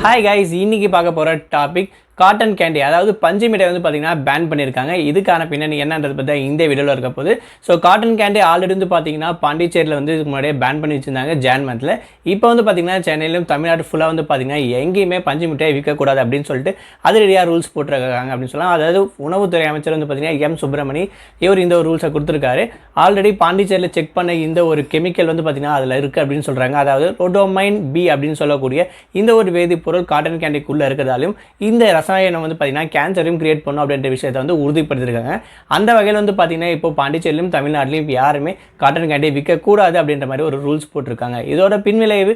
Hi guys இன்னைக்கு பார்க்க போகிற டாபிக் காட்டன் கேண்டி அதாவது பஞ்சு மிட்டாய் வந்து பார்த்தீங்கன்னா பேன் பண்ணியிருக்காங்க இதுக்கான பின்னணி என்னன்றது பற்றி இந்த வீடியோவில் இருக்க போது ஸோ காட்டன் கேண்டி ஆல்ரெடி வந்து பார்த்தீங்கன்னா பாண்டிச்சேரியில் வந்து இதுக்கு முன்னாடியே பேன் பண்ணி வச்சுருந்தாங்க ஜான் மந்தில். இப்போ வந்து பார்த்தீங்கன்னா சென்னையிலும் தமிழ்நாடு ஃபுல்லாக வந்து பார்த்தீங்கன்னா எங்கேயுமே பஞ்சு மிட்டாய் விற்கக்கூடாது அப்படின்னு சொல்லிட்டு அதிரடியாக ரூல்ஸ் போட்டிருக்காங்க அப்படின்னு சொல்லலாம். அதாவது உணவுத்துறை அமைச்சர் வந்து பார்த்தீங்கன்னா எம் சுப்பிரமணி இவர் இந்த ஒரு ரூல்ஸை கொடுத்துருக்காரு. ஆல்ரெடி பாண்டிச்சேரியில் செக் பண்ண இந்த ஒரு கெமிக்கல் வந்து பார்த்தீங்கன்னா அதில் இருக்குது அப்படின்னு சொல்கிறாங்க அதாவது ரோடோமைன் பி அப்படின்னு சொல்லக்கூடிய இந்த ஒரு வேதிப்பொருள் காட்டன் கேண்டிக்குள்ளே இருக்கிறதாலும் இந்த ரசம் ரசாயனம் வந்து பார்த்தீங்கன்னா கேன்சரையும் கிரியேட் பண்ணும் அப்படின்ற விஷயத்தை வந்து உறுதிப்படுத்திருக்காங்க. அந்த வகையில் வந்து பார்த்தீங்கன்னா இப்போ பாண்டிச்சேரியிலும் தமிழ்நாட்டிலையும் யாருமே காட்டன் கேண்டி விற்கக்கூடாது அப்படின்ற மாதிரி ஒரு ரூல்ஸ் போட்டிருக்காங்க. இதோட பின்விளைவு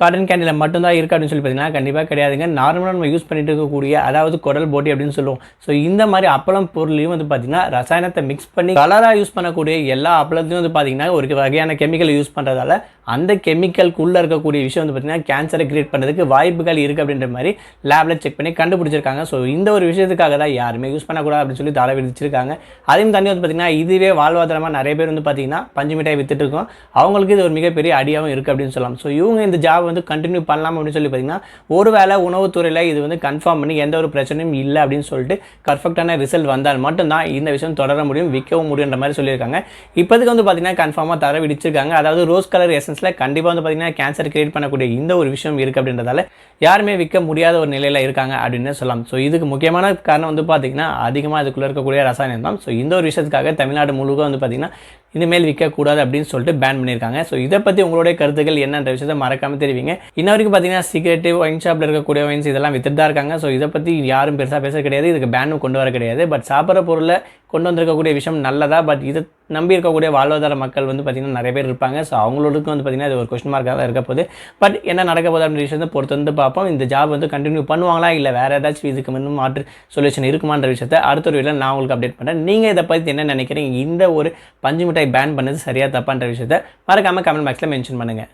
காட்டன் கேண்டில் மட்டும்தான் இருக்குது அப்படின்னு சொல்லி பார்த்தீங்கன்னா கண்டிப்பாக கிடையாதுங்க. நார்மலாக நம்ம யூஸ் பண்ணிட்டு இருக்கக்கூடிய அதாவது குடல் போட்டி அப்படின்னு சொல்லுவோம். ஸோ இந்த மாதிரி அப்பளம் பொருளையும் வந்து பார்த்தீங்கன்னா ரசாயனத்தை மிக்ஸ் பண்ணி கலராக யூஸ் பண்ணக்கூடிய எல்லா அப்பளத்தையும் வந்து பார்த்தீங்கன்னா ஒரு வகையான கெமிக்கல் யூஸ் பண்ணுறதால அந்த கெமிக்கலுக்குள்ளே இருக்கக்கூடிய விஷயம் வந்து பார்த்தீங்கன்னா கேன்சரை கிரியேட் பண்ணுறதுக்கு வாய்ப்புகள் இருக்குது அப்படின்ற மாதிரி லேபில் செக் பண்ணி கண்டுபிடிச்சிருக்காங்க. ஸோ இந்த ஒரு விஷயத்துக்காக தான் யாருமே யூஸ் பண்ணக்கூடாது அப்படின்னு சொல்லி தலை விதிச்சிருக்காங்க. அதையும் தண்ணி வந்து பார்த்தீங்கன்னா இதுவே வாழ்வாதாரமாக நிறைய பேர் வந்து பார்த்திங்கன்னா பஞ்சு மிட்டாய் வித்துட்டு இருக்கோம். அவங்களுக்கு இது ஒரு மிகப்பெரிய அடியாகவும் இருக்குது அப்படின்னு சொல்லலாம். ஸோ இவங்க இந்த ஜாப் வந்து கண்டினியூ பண்ணலாம் அப்படின்னு சொல்லி பார்த்தீங்கன்னா ஒருவேளை உணவுத்துறையில் இது வந்து கன்ஃபார்ம் பண்ணி எந்த ஒரு பிரச்சனையும் இல்லை அப்படின்னு சொல்லிட்டு பர்ஃபெக்டான ரிசல்ட் வந்தால் மட்டும்தான் இந்த விஷயம் தொடர முடியும் விற்கவும் முடியுன்ற மாதிரி சொல்லியிருக்காங்க. இப்போதுக்கு வந்து பார்த்தீங்கன்னா கன்ஃபார்மாக தர விடிச்சிருக்காங்க அதாவது ரோஸ் கலர் எசன்ஸில் கண்டிப்பாக வந்து பார்த்தீங்கன்னா கேன்சர் கிரியேட் பண்ணக்கூடிய இந்த ஒரு விஷயம் இருக்குது அப்படின்றதால யாருமே விற்க முடியாத ஒரு நிலையில் இருக்காங்க அப்படின்னு சொல்லலாம். ஸோ இதுக்கு முக்கியமான காரணம் வந்து பார்த்தீங்கன்னா அதிகமாக அதுக்குள்ளே இருக்கக்கூடிய ரசாயனம் தான். ஸோ இந்த ஒரு விஷயத்துக்காக தமிழ்நாடு முழுக்க வந்து பார்த்தீங்கன்னா இனிமேல் விற்கக்கூடாது அப்படின்னு சொல்லிட்டு பேன் பண்ணியிருக்காங்க. ஸோ இதை பற்றி உங்களுடைய கருத்துக்கள் என்னன்ற விஷயத்தை மறக்காமல் தெரிவிங்க. இன்ன வரைக்கும் பார்த்தீங்கன்னா சீக்ரெட்டு ஒயின் ஷாப்பில் இருக்கக்கூடிய ஒயின்ஸ் இதெல்லாம் வித்துட்டு தான் இருக்காங்க. ஸோ இதை பற்றி யாரும் பெருசாக பேச கிடையாது. இதுக்கு பேனும் கொண்டு வர கிடையாது. பட் சாப்பிட்ற பொருளை கொண்டு வந்திருக்கக்கூடிய விஷயம் நல்லதா? பட் இதை நம்பி இருக்கக்கூடிய வாழ்வாதார மக்கள் வந்து பார்த்திங்கன்னா நிறைய பேர் இருப்பாங்க. ஸோ அவங்களுக்கும் வந்து பார்த்திங்கன்னா இது ஒரு கொஸ்டின் மார்க்காக தான் இருக்க போகுது. பட் என்ன நடக்க போகுது அப்படின்ற விஷயத்தை பொறுத்து வந்து பார்ப்போம். இந்த ஜாப் வந்து கண்டினியூ பண்ணுவாங்களா? இல்லை வேறு ஏதாச்சும் இதுக்கு முன்னும் மாற்று சொல்யூஷன் இருக்குமான்ற விஷயத்தை அடுத்த ஒரு வீடியோ நான் உங்களுக்கு அப்டேட் பண்ணுறேன் நீங்கள் இதை பற்றி என்ன நினைக்கிறீங்க? இந்த ஒரு பஞ்சு மிட்டாய் பேன் பண்ணது சரியாக தப்பான்ற விஷயத்தை மறக்காமல் கமெண்ட் பாக்ஸில் மென்ஷன் பண்ணுங்கள்